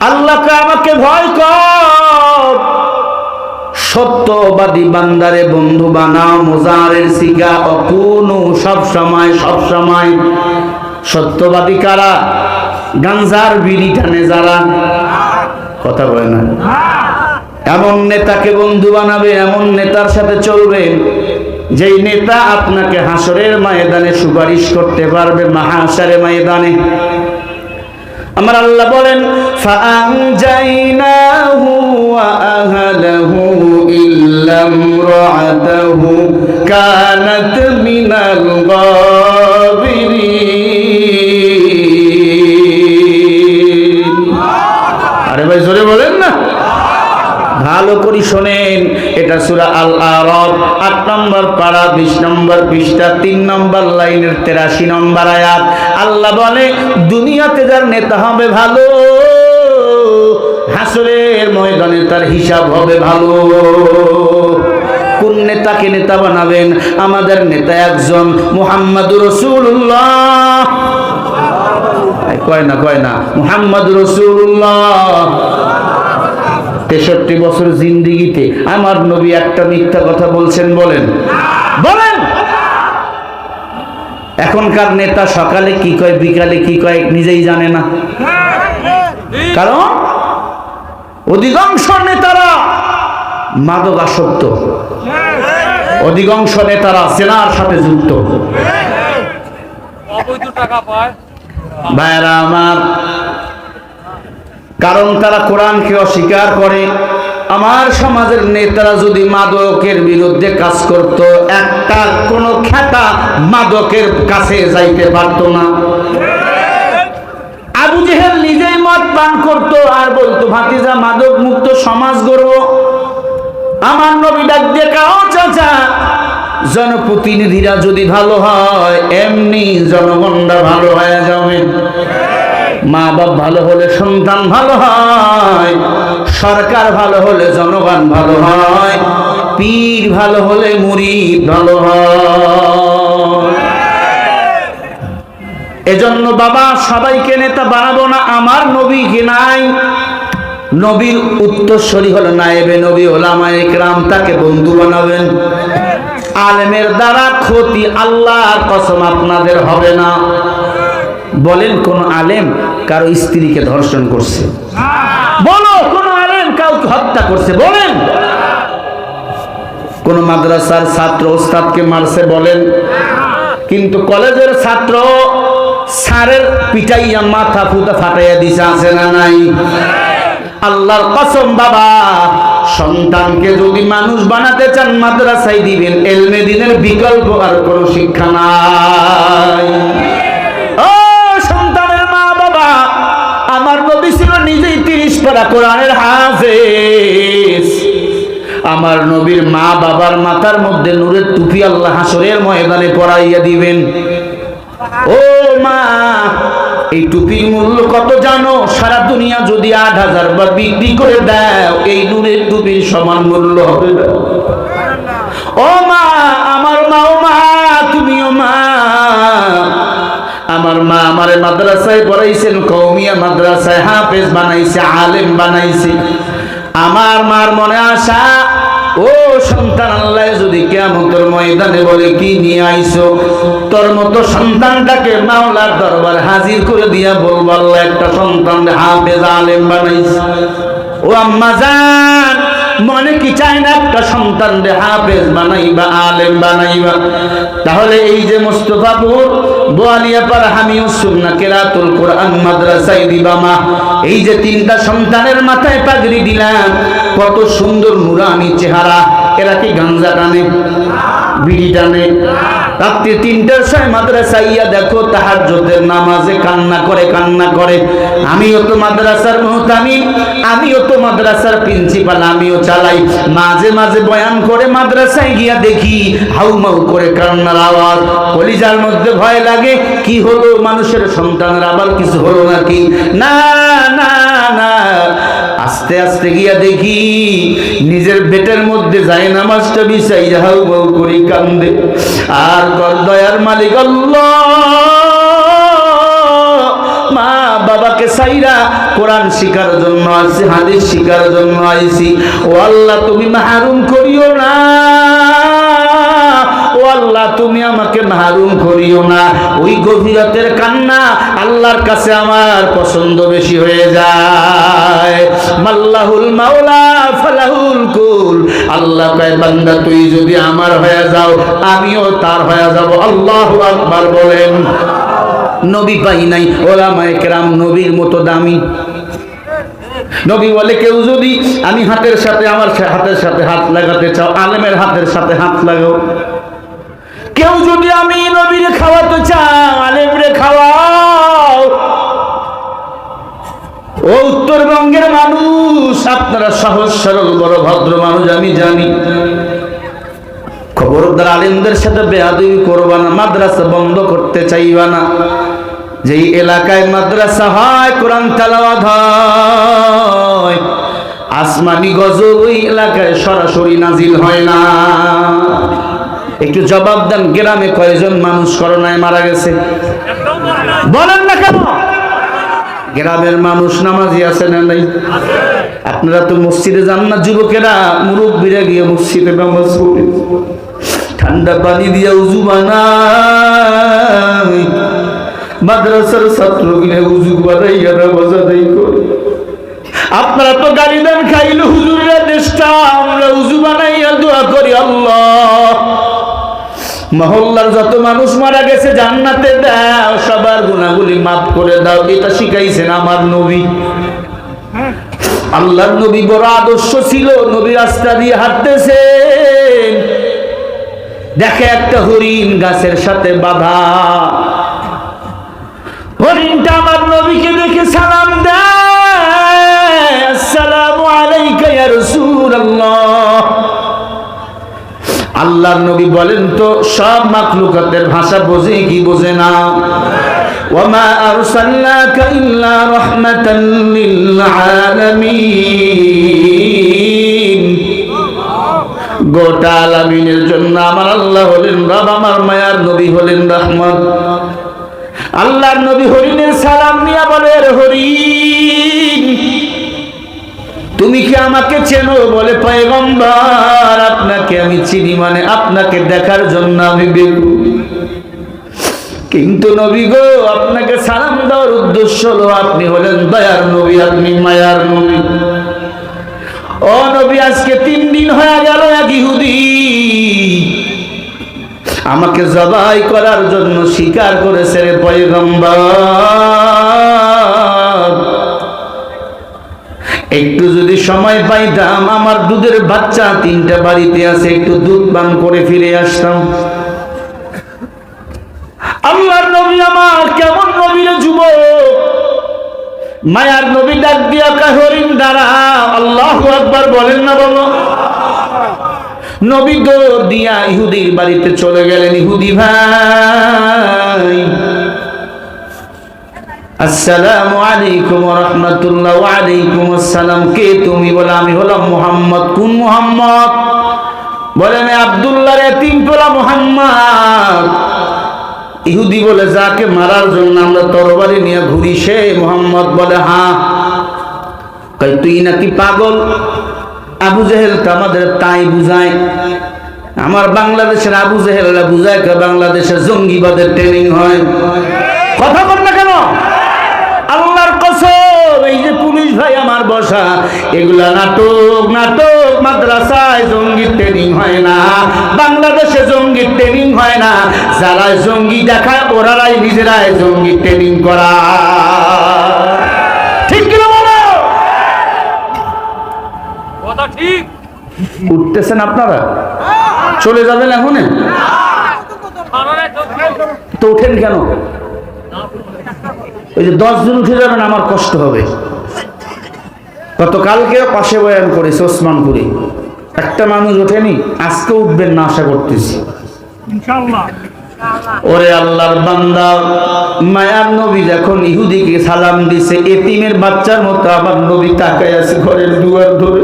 আল্লাহকে আমাকে ভয় কর। সত্যবাদী বান্দারে বন্ধু বানাও, মোজারের সিগা। অকুনু সব সময় সব সময়। সত্যবাদী কারা? গাঞ্জার বিড়ি টানে যারা। কথা বলে না। এমন নেতাকে বন্ধু বানাবে, এমন নেতার সাথে চলবেন যেই নেতা আপনাকে হাসরের ময়দানে সুপারিশ করতে পারবে মাহাসারে ময়দানে। আমার আল্লাহ বলেন, ফাআনজাইনাহু ওয়া আহলাহু ইল্লা ইমরাআতাহু কানাত মিনাল গাবিরিন ভালো করে শোনেন। এটা সুরা আল আরব আট নম্বর পাড়া বিশ নম্বর পৃষ্ঠা, তিন নম্বর লাইনের তেরাশি নম্বর আয়াত। আল্লাহ বলে, দুনিয়াতে যার নেতা হবে ভালো, হাসরের ময়দানে তার হিসাব হবে ভালো। কোন নেতাকে নেতা বানাবেন? আমাদের নেতা একজন মুহাম্মাদুর রসুল্লাহ কয় না কয় না মুহাম্মদ রসুল্লাহ তেষট্টি বছর জিন্দিগিতে আমার নবী একটা মিথ্যা কথা বলছেন বলেন। বলেন! এখনকার নেতা সকালে কি কয় বিকালে কি কয় নিজেই জানে না। কারণ অধিকাংশ নেতারা মাদক আসক্ত অধিকাংশ নেতারা সেনার সাথে যুক্ত। ভাইরা আমার কারণ তারা কোরআনকে অস্বীকার করে। আমার সমাজের নেতারা যদি মাদকের বিরুদ্ধে কাজ করত, একটা কোনো খ্যাতা মাদকের কাছে যাইতে পারতো না। আবু জেহেল নিজেই মদ পান করত আর বলতো, ভাতিজা মাদক মুক্ত সমাজ গড়ব। আমার নবী ডাক দিয়ে কাও, চাচা। জনপ্রতিনিধিরা যদি ভালো হয়, এমনি জনগণরা ভালো হয়ে যাবে মা বাপ ভালো হলে সন্তান ভালো হয়, সরকার ভালো হলে জনগণ ভালো হয়, পীর ভালো হলে মুরিদ ভালো হয়। এজন্য বাবা, সবাইকে নেতা বানাবো না, আমার নবীকে নাই? নবীর উত্তরস্বরী হলো নায়েবে নবী ওলামা একরাম তাকে বন্ধু বানাবেন। আলেমের দ্বারা ক্ষতি আল্লাহর কসম আপনাদের হবে না। বলেন, কোন আলেম কারও স্ত্রীকে ধর্ষণ করছে। বলো, কোন আলেম কাউকে হত্যা করছে, বলেন। কোন মাদ্রাসার ছাত্র ওস্তাদকে মারছে, বলেন। কিন্তু কলেজের ছাত্র সারের পিটাইয়া মাথা ফুটা ফাটাইয়া দিছে, আছে না নাই? আল্লাহর কসম, বাবা। সন্তানকে যদি মানুষ বানাতে চান, মাদ্রাসায় দিবেন। এলমে দিনের বিকল্প আর কোনো শিক্ষা নাই ও সন্তানের মা বাবা আমার নবী ছিল নিজেই তিরিশ পারা কোরআনের হাফেজ, আমার নবীর মা বাবার মাথার মধ্যে নূরের টুপি আল্লাহ হাসরের ময়দানে পরাইয়া দিবেন। ও মা, এই টুপির মূল্য কত জানো? সারা দুনিয়া যদি আট হাজার বার বিক্রি করে দাও, এই নূরের টুপির সমান মূল্য হবে ও মা, আমার মা ও মা, তুমিও মা। আমার মা আমারে মাদ্রাসায় পড়াইছেন কৌমিয়া মাদ্রাসায় হাফেজ বানাইছে, আলেম বানাইছে। আমার মার মনে আশা, ও সন্তান আল্লাহ যদি কেমতর ময়দানে বলে, কি নিয়ে আইছো? তোর মতো সন্তানটাকে মাওলার দরবার হাজির করে দিয়া বলব, আল্লাহ একটা সন্তান হাফেজ, আলেম বানাইছে। ও আম্মা জান মনে কি চায় না একটা সন্তান রে হাফেজ বানাইবা, আলেম বানাইবা? তাহলে এই যে মোস্তফাপুর বোয়ালিয়াপার হামিউ সুন্না কেরাতুল কোরআন মাদ্রাসায় দিবা মা। এই যে তিনটা সন্তানের মাথায় পাগড়ি দিলাম, কত সুন্দর নুরানি চেহারা। এরা কি গাঞ্জা টানে, বিড়ি টানে। রাত্রি তিনটার সময় মাদ্রাসা ইয়া দেখো তাহার যোধের নামাজে কান্না করে কান্না করে। আমিও তো মাদ্রাসার মোহতামি, আমিও তো মাদ্রাসার প্রিন্সিপাল, আমিও চালাই। মাঝে মাঝে বয়ান করে মাদ্রাসায় গিয়া দেখি হাউমাউ করে কান্নার আওয়াজ। কলিজার মধ্যে ভয় লাগে, কি হলো? মানুষের সন্তানের আবার কিছু হলো নাকি? না না আস্তে আস্তে গিয়া দেখি নিজের বেটের মধ্যে যাই নামাজটা বিছাই হাউ বউ করি কান্দে। আর কর দয়ার মালিক মা বাবাকে সাইরা কোরআন শিকার জন্য আইসি হাদিস শিকার জন্য আইসি ও আল্লাহ, তুমি মাহরুম করিও না। আল্লাহ, তুমি আমাকে মাহরুম করিও না। ওই গভীরতের কান্না আল্লাহর কাছে আমার পছন্দ বেশি হয়ে যায়। মাল্লাহুল মাওলা, ফালাহুল কুল। আল্লাহ কয়, বান্দা, তুই যদি আমার হয়ে যাও, আমিও তার হয়ে যাব। আল্লাহু আকবার বলেন। নবী পাই নাই, ওলামায়ে কেরাম নবীর মতো দামি। নবী বলে, কেউ যদি আমি হাতের সাথে, আমার হাতের সাথে হাত লাগাতে চাও, আলেমের হাতের সাথে হাত লাগাও। কেউ যদি আমি নবীর খাওয়াতে চাও আলেমরে খাওয়াও। ও উত্তরবঙ্গের মানুষ, আপনারা সহজ, সরল, বড়, ভদ্র মানুষ, আমি জানি। খবরদার আলেমদের সাথে বেয়াদবি করবা না, মাদ্রাসা বন্ধ করতে চাইবা না। যেই এলাকায় মাদ্রাসা হয়, কোরআন তেলাওয়াত আসমানি গজল ওই এলাকায় সরাসরি নাজিল হয় না। একটু জবাব দেন, গ্রামে কয়জন মানুষ করোনায় মারা গেছে? বলেন না কেন? গ্রামের মানুষ নামাজি আছে না নাই? আপনারা তো মসজিদে যান না, যুবকেরা। মুরব্বীরা গিয়ে মসজিদে নামাজ পড়ে। ঠান্ডা পানি দিয়ে উজু বানাই মাদ্রাসার ছাত্র গিয়ে উজু বানাইয়া নামাজ আদায় করে। আপনারা তো গালি দেন, খাইলে হুজুরের দেশটা। আমরা উজু বানাইয়া দোয়া করি, আল্লাহ। মহল্লার যত মানুষ মারা গেছে, জান্নাতে দাও, সবার গুণাগুলি মাফ করে দাও। এটা শিখাইছেন আমার নবী। আল্লাহর নবী বড় আদর্শ ছিল, নবী রাস্তা দিয়ে হাঁটতেছেন। দেখে একটা হরিণ গাছের সাথে বাধা। হরিণটা আমার নবীকে দেখে সালাম দেয়। আসসালামু আলাইকা ইয়া রাসূলুল্লাহ। আল্লাহর নবী বলেন তো, সব মাখলুকাতের ভাষা বোঝে কি বোঝে না? ওয়ামা আরসালনাকা ইল্লা রাহমাতান লিল আলামিন। গোটা আলামিনের জন্য আমার আল্লাহ হলেন রব, আমার মায়ার নবী হলেন রহমত। আল্লাহর নবী হরিণের সালাম নিয়া বলে "রে হরিণ আমাকে চেনো বলে পয়গম্বর, আপনাকে আমি চিনি মানে আপনাকে দেখার জন্য আমি বেরু। কিন্তু নবী গো, আপনাকে সালাম দেওয়ার উদ্দেশ্য হলো আপনি হলেন দয়ার নবী, আপনি মায়ার নবী। ও নবী, আজকে তিন দিন হয়ে গেল এক ইহুদি। আমাকে জবাই করার জন্য স্বীকার করেছে রে পয়গম্বর। একটু যদি সময় পাইতাম, আমার দুধের বাচ্চা তিনটা বাড়িতে আছে, একটু দুধ পান করে ফিরে আসতাম। আল্লাহর নবী আমার কেমন নবীর যুব মায়ার নবী ডাক দিয়া কাহরিন দ্বারা, আল্লাহ একবার বলেন না বলো নবী দৌড় দিয়া ইহুদির বাড়িতে চলে গেলেন, ইহুদি ভাই আসসালামু আলাইকুম ওয়ালাইকুম আসসালাম। কে তুমি? বলে, আমি হলাম মোহাম্মদ। কোন মোহাম্মদ? এতিম পোলা মোহাম্মদ। ইহুদি বলে, যাকে মারার জন্য আমরা তরবারি নিয়ে ঘুরি, সে মোহাম্মদ বলে হ্যাঁ। কই তুই নাকি পাগল? আবু জেহেল তো আমাদের তাই বুঝায়। আমার বাংলাদেশের আবু জেহেলরা বুঝায় কে বাংলাদেশে জঙ্গিবাদের ট্রেনিং হয়। কথা বল না কেন আল্লাহর কসম এই যে পুলিশ ভাই বসা এগুলা নাটক নাটক মাদ্রাসায় জঙ্গি ট্রেনিং হয় না। বাংলাদেশে জঙ্গি ট্রেনিং হয় না। যারা জঙ্গি দেখায় ওরাই নিজেরাই জঙ্গি ট্রেনিং করা ঠিক কিনা বলো? কথা ঠিক। উঠতেছেন আপনারা? চলে যাবেন এখন তো উঠেন কেন? ওই যে দশ জন উঠে যাবেন আমার কষ্ট হবে। গতকালকেও পাশে বয়ান করেছে ওসমানপুরে। একটা মানুষ ওঠেনি আজকে উঠবেন না আশা করতেছি। ওরে আল্লাহর বান্দা মায়ার নবী যখন ইহুদিকে সালাম দিছে এতিমের বাচ্চার মতো আমার নবী তাকায় আছে ঘরের দুয়ার ধরে।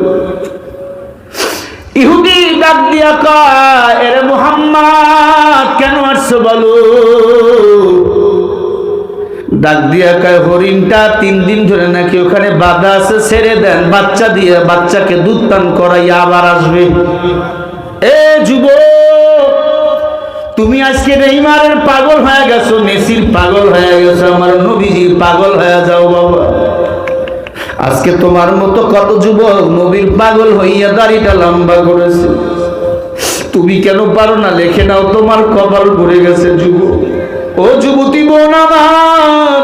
ইহুদি ডাক দিয়া কয় এরে মোহাম্মদ কেন আসছো বলো? ডাক দিয়া কয়, হরিণটা তিন দিন ধরে নাকি ওখানে বাধা আছে, ছেড়ে দেন। বাচ্চা দিয়ে বাচ্চাকে দুধ পান করাইয়া আবার আসবে। এ যুব তুমি আজকে নেইমারের পাগল হয়ে গেছো, মেসির পাগল হয়ে গেছো, আমার নবীজির পাগল হয়ে যাও বাবা। আজকে তোমার মতো কত যুবক নবীর পাগল হইয়া দাড়িটা লম্বা করেছে। তুমি কেন পারো না? লেখে নাও, তোমার কপাল পড়ে গেছে যুব ও যুবতী বোন আমার,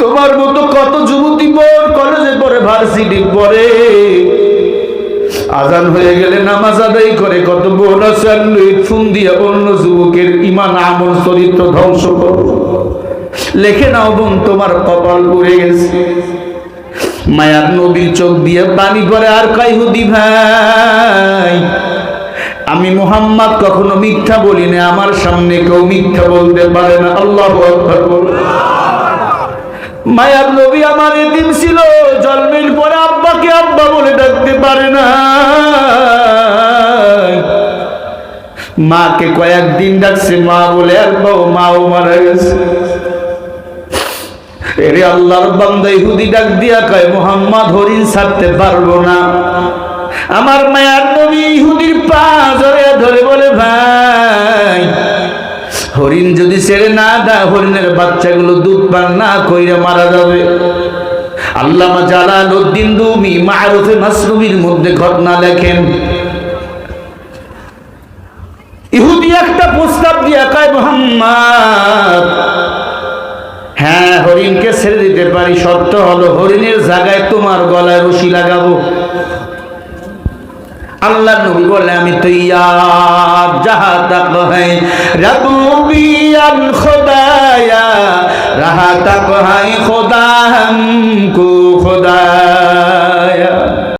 তোমার মতো কত যুবতী বোন কলেজে পড়ে ভার্সিটি পড়ে আজান হয়ে গেলে নামাজ আদায় করে, কত বোন ফোন দিয়ে অন্য যুবকের ইমান, আমল, চরিত্র ধ্বংস করো। লেখে নাও বোন, তোমার কপাল পড়ে গেছে। মায়ার নবীর চোখ দিয়ে পানি করে আর কাইহুদি ভাই আমি মোহাম্মদ কখনো মিথ্যা বলি না আমার সামনে কেউ মিথ্যা বলতে পারে না। আল্লাহ মায়ার নবী আমার এদিন ছিল, জন্মের পরে আব্বাকে আব্বা বলে ডাকতে পারে না। মাকে কয়েকদিন ডাকছে, মা বলে একবার মাও মারা গেছে। এরে আল্লাহর বান্দা ইহুদি ডাক দিয়া কয়, মোহাম্মদ হরিণ ছাড়তে পারব না। আমার মায়ার নবী ইহুদির পা জড়িয়ে ধরে বলে, ভাই, হরিণ যদি ছেড়ে না দেয়, হরিণের বাচ্চাগুলো দুধ পান না, কইরে মারা যাবে। আল্লামা জালাল উদ্দিন রুমি মারুফে মাসরুমির মধ্যে ঘটনা লেখেন, ইহুদি একটা প্রস্তাব দিয়া কয়, মোহাম্মদ হ্যাঁ হরিণকে ছেড়ে দিতে পারি, শর্ত হলো হরিণের জায়গায় তোমার গলায় রশি লাগাবো। আল্লাহ নবী বলে, আমি তৈয়ার, যাহা তাক হ্যাঁ রবুবিয়ান খোদায়া, রাহা তাক হ্যাঁ খোদা হামকো খোদা।